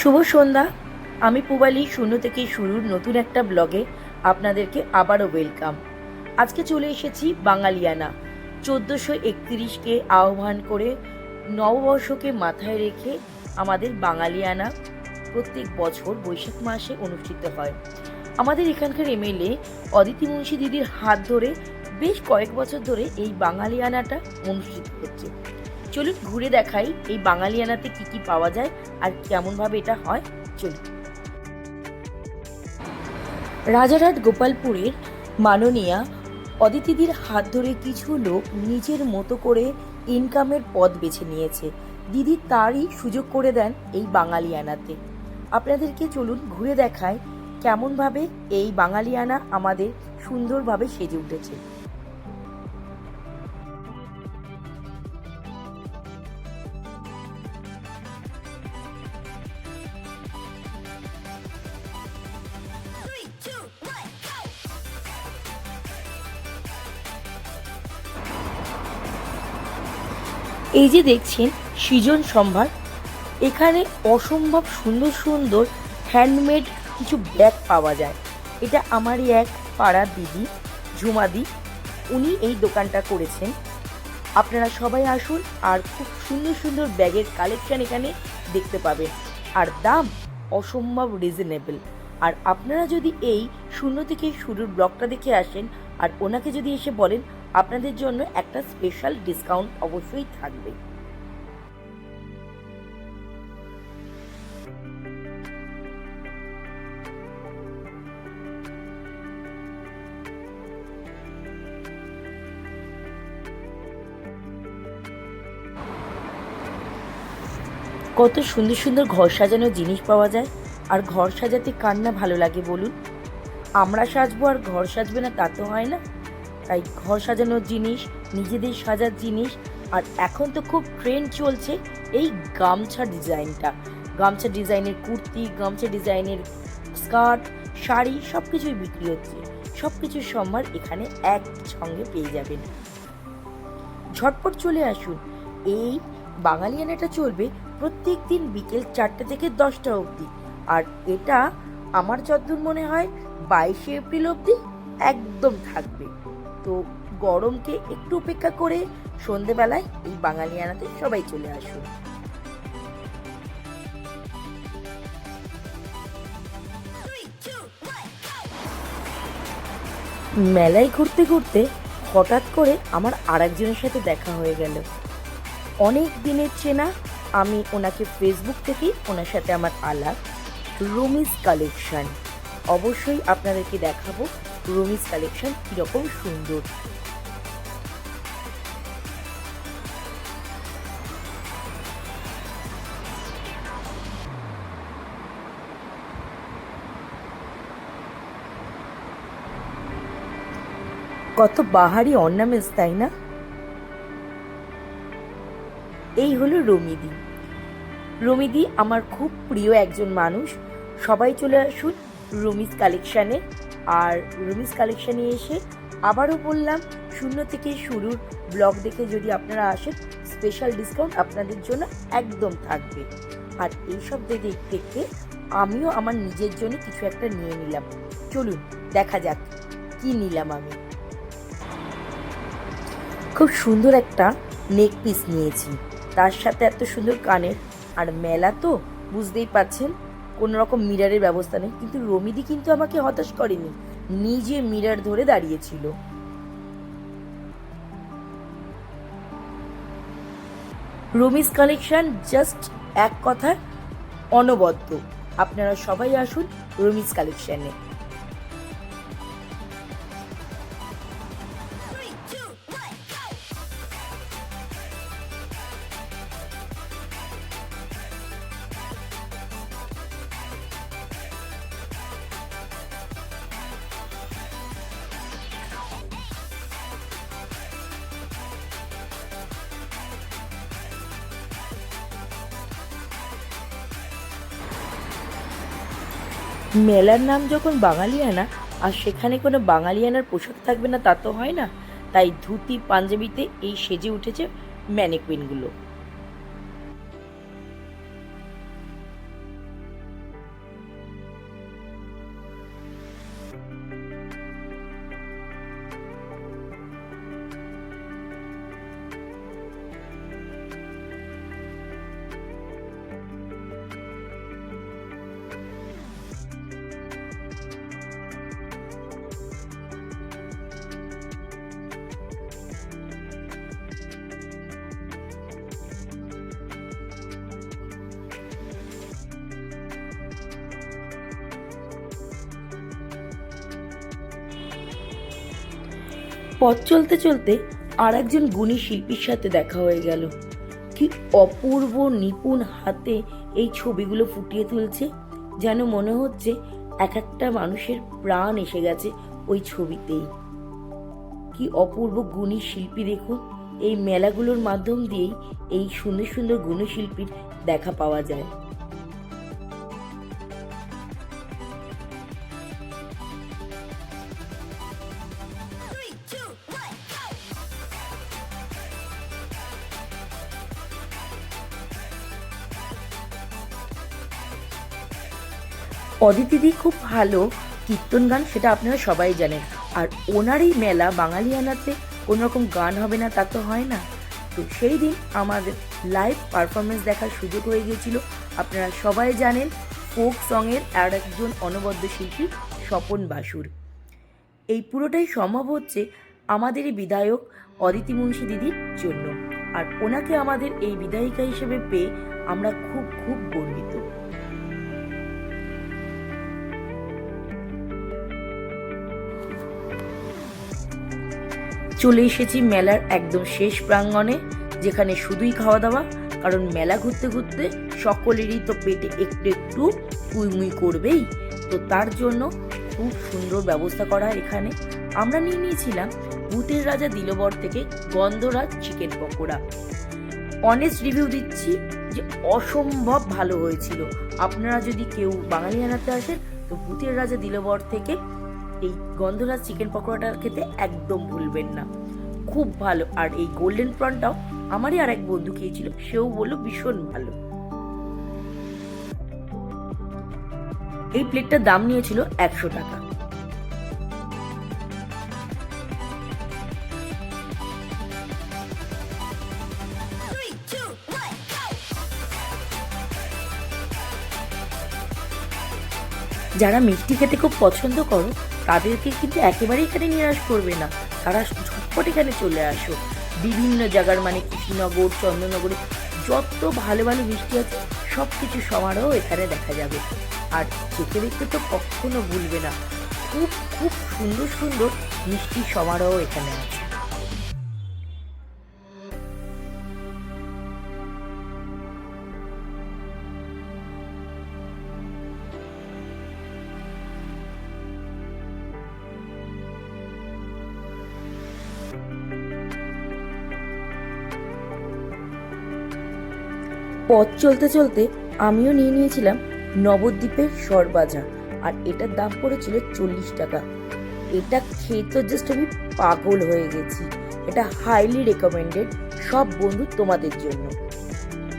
শুভ সন্ধ্যা। আমি পুবালি, শূন্য থেকে শুরুর নতুন একটা ব্লগে আপনাদেরকে আবারও ওয়েলকাম আজকে চলে এসেছি বাঙালিয়ানা। চোদ্দোশো একত্রিশকে আহ্বান করে নববর্ষকে মাথায় রেখে আমাদের বাঙালিয়ানা প্রত্যেক বছর বৈশাখ মাসে অনুষ্ঠিত হয়। আমাদের এখানকার এমএলএ অদিতি মুন্সি দিদির হাত ধরে বেশ কয়েক বছর ধরে এই বাঙালিয়ানাটা অনুষ্ঠিত হচ্ছে। চলুন ঘুরে দেখাই এই বাঙালিয়ানাতে কি কি পাওয়া যায় আর কেমনভাবে এটা হয়। চলুন। রাজারহাট গোপালপুরের মাননীয়া অদিতিদির হাত ধরে কিছু লোক নিজের মতো করে ইনকামের পথ বেছে নিয়েছে। দিদি তারই সুযোগ করে দেন এই বাঙালিয়ানাতে। আপনাদেরকে চলুন ঘুরে দেখায় কেমনভাবে এই বাঙালিয়ানা আমাদের সুন্দরভাবে সেজে উঠেছে। এই যে দেখছেন, সৃজন সম্ভার। এখানে অসম্ভব সুন্দর সুন্দর হ্যান্ডমেড কিছু ব্যাগ পাওয়া যায়। এটা আমারই এক পাড়ার দিদি ঝুমাদি উনি এই দোকানটা করেছেন। আপনারা সবাই আসুন আর খুব সুন্দর সুন্দর ব্যাগের কালেকশন এখানে দেখতে পাবেন। আর দাম অসম্ভব রিজনেবল আর আপনারা যদি এই শূন্য থেকে শুরুর ব্লগটা দেখে আসেন আর ওনাকে যদি এসে বলেন আপনাদের জন্য একটা স্পেশাল ডিসকাউন্ট অবশ্যই থাকবে। কত সুন্দর সুন্দর ঘর সাজানোর জিনিস পাওয়া যায়। আর ঘর সাজাতে কার না ভালো লাগে বলুন? আমরা সাজবো আর ঘর সাজবে না তা তো হয় না। তাই ঘর সাজানোর জিনিস, নিজেদের সাজার জিনিস, আর এখন তো খুব ট্রেন্ড চলছে এই গামছা ডিজাইনটা। গামছা ডিজাইনের কুর্তি, গামছা ডিজাইনের স্কার্ট, শাড়ি সব কিছুই বিক্রি হচ্ছে। সব কিছুর সম্ভার এখানে এক সঙ্গে পেয়ে যাবেন। ঝটপট চলে আসুন। এই বাঙালিয়ানাটা চলবে প্রত্যেক দিন বিকেল চারটে থেকে দশটা অবধি। আর এটা আমার যতদূর মনে হয় বাইশে এপ্রিল অবধি একদম থাকবে। তো গরমকে একটু উপেক্ষা করে সন্ধেবেলায় এই বাঙালিয়ানাতে সবাই চলে আসুন। মেলায় ঘুরতে ঘুরতে হঠাৎ করে আমার আর একজনের সাথে দেখা হয়ে গেল। অনেক দিনের চেনা, আমি ওনাকে ফেসবুক থেকেই ওনার সাথে আমার আলাপ, রুমিস কালেকশন। অবশ্যই আপনাদেরকে দেখাবো রুমিস কালেকশন কীরকম সুন্দর। কত বাহারি অর্নামেন্টস, তাই না? এই হলো রমিদি। রমিদি আমার খুব প্রিয় একজন মানুষ। সবাই চলে আসুন রমিস কালেকশানে। আর রমিস কালেকশানে এসে আবারও বললাম, শূন্য থেকে শুরুর ব্লগ দেখে যদি আপনারা আসেন স্পেশাল ডিসকাউন্ট আপনাদের জন্য একদম থাকবে। আর এইসব দেখতে দেখতে আমিও আমার নিজের জন্য কিছু একটা নিয়ে নিলাম। চলুন, দেখা যাক কি নিলাম আমি। খুব সুন্দর একটা নেক পিস নিয়েছি। তার সাথে এত সুন্দর কানের আর মেলা তো বুঝতেই পাচ্ছেন কোনো রকম মিরারের ব্যবস্থা নেই। কিন্তু রমিদি কিন্তু আমাকে হতাশ করেনি। নিজে মিরার ধরে দাঁড়িয়েছিল। রমিজ কালেকশন জাস্ট এক কথার অনবদ্য। আপনারা সবাই আসুন রমিজ কালেকশনে। মেলার নাম যখন বাঙালিয়ানা আর সেখানে কোনো বাঙালিয়ানার পোশাক থাকবে না, তা তো হয় না। তাই ধুতি, পাঞ্জাবিতে এই সেজে উঠেছে ম্যানেকুইনগুলো। পথ চলতে চলতে আর একজন গুণী শিল্পীর সাথে দেখা হয়ে গেল। কি অপূর্ব নিপুণ হাতে এই ছবিগুলো ফুটিয়ে তুলছে, যেন মনে হচ্ছে এক একটা মানুষের প্রাণ এসে গেছে ওই ছবিতেই। কি অপূর্ব গুণী শিল্পী দেখুন, এই মেলাগুলোর মাধ্যম দিয়েই এই সুন্দর সুন্দর গুণী শিল্পীর দেখা পাওয়া যায়। অদিতিদি খুব ভালো কীর্তন গান, সেটা আপনারা সবাই জানেন। আর ওনার এই মেলা বাঙালিয়ানাতে কোনো রকম গান হবে না, তা তো হয় না। তো সেই দিন আমাদের লাইভ পারফরমেন্স দেখার সুযোগ হয়ে গিয়েছিল। আপনারা সবাই জানেন ফোক সঙের আর একজন অনবদ্য শিল্পী স্বপন বাসুর। এই পুরোটাই সম্ভব হচ্ছে আমাদেরই বিধায়ক অদিতি মুন্সি দিদির জন্য। আর ওনাকে আমাদের এই বিধায়িকা হিসেবে পেয়ে আমরা খুব খুব গর্বিত। চলে এসেছি মেলার একদম শেষ প্রাঙ্গণে, যেখানে শুধুই খাওয়া দাওয়া কারণ মেলা ঘুরতে ঘুরতে সকলেরই তো পেটে একটু একটু কুইমুই করবেই। তো তার জন্য খুব সুন্দর ব্যবস্থা করা এখানে। আমরা নিয়ে নিয়েছিলাম ভূতের রাজা দিলবর থেকে গন্ধরাজ চিকেন পকোড়া। অনেস্ট রিভিউ দিচ্ছি যে অসম্ভব ভালো হয়েছিল। আপনারা যদি কেউ বাঙালি আনাতে আসেন, তো ভূতের রাজা দিলবর থেকে এই গন্ধরাজ চিকেন পকোড়াটা খেতে একদম ভুলবেন না। খুব ভালো। আর এই গোল্ডেন প্রনটাও আমারই আর এক বন্ধু খেয়েছিল সেও বলল ভীষণ ভালো। এই প্লেটটার দাম নিয়েছিল একশো টাকা। যারা মিষ্টি খেতে খুব পছন্দ করো তাদেরকে কিন্তু একেবারে এখানে নিরাশ করবে না। তারা ঝটপট এখানে চলে আসো। বিভিন্ন জায়গার মানে কৃষ্ণনগর, চন্দ্রনগরে, যত ভালো ভালো মিষ্টি আছে সব কিছু সমারোহ এখানে দেখা যাবে। আর চেখে দেখতে তো কখনো ভুলবে না। খুব খুব সুন্দর সুন্দর মিষ্টি সমারোহ এখানে আছে। পথ চলতে চলতে আমিও নিয়ে নিয়েছিলাম নবদ্বীপের সরবাজা আর এটার দাম পড়েছিল চল্লিশ টাকা। এটা খেয়ে তো জাস্ট আমি পাগল হয়ে গেছি। এটা হাইলি রেকমেন্ডেড সব বন্ধু তোমাদের জন্য।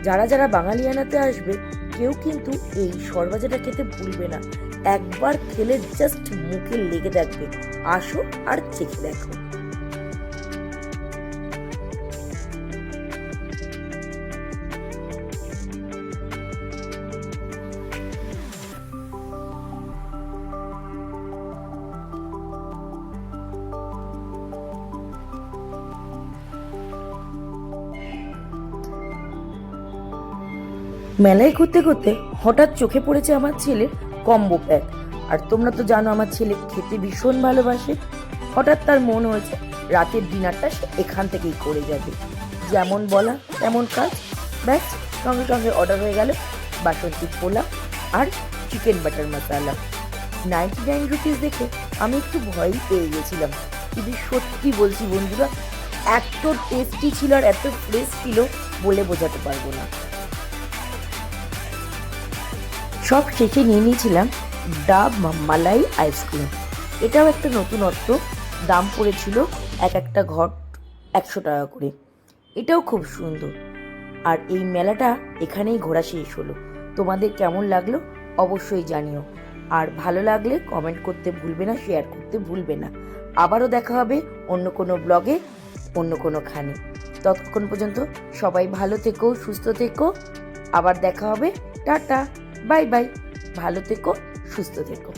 যারা যারা বাঙালিয়ানাতে আসবে, কেউ কিন্তু এই সরবাজাটা খেতে ভুলবে না। একবার খেলে জাস্ট মুখে লেগে থাকবে। আসো আর চেখে দেখো। মেলায় ঘুরতে ঘুরতে হঠাৎ চোখে পড়েছে আমার ছেলের কম্বো প্যাক। আর তোমরা তো জানো আমার ছেলে খেতে ভীষণ ভালোবাসে। হঠাৎ তার মন হয়েছে, রাতের ডিনারটা সে এখান থেকেই করে যাবে। যেমন বলা, তেমন কাজ। ব্যাস, সঙ্গে সঙ্গে অর্ডার হয়ে গেল বাসন্তী পোলা আর chicken butter masala ninety nine rupees দেখে আমি একটু ভয়ই পেয়ে গেছিলাম। কিন্তু সত্যি বলছি বন্ধুরা, এত টেস্টি ছিল আর এত ফ্রেশ ছিল বলে বোঝাতে পারব না। সব শেষে নিয়ে নিয়েছিলাম ডাব মালাই আইসক্রিম এটাও একটা নতুনত্ব দাম পড়েছিল এক একটা ঘট একশো টাকা করে। এটাও খুব সুন্দর। আর এই মেলাটা এখানেই ঘোরা শেষ হলো। তোমাদের কেমন লাগল অবশ্যই জানিও। আর ভালো লাগলে কমেন্ট করতে ভুলবে না শেয়ার করতে ভুলবে না। আবারও দেখা হবে অন্য কোনো ব্লগে অন্য কোনো খানে। ততক্ষণ পর্যন্ত সবাই ভালো থেকো, সুস্থ থেকো। আবার দেখা হবে। টাটা! বাই বাই ভালো থেকো সুস্থ থেকো।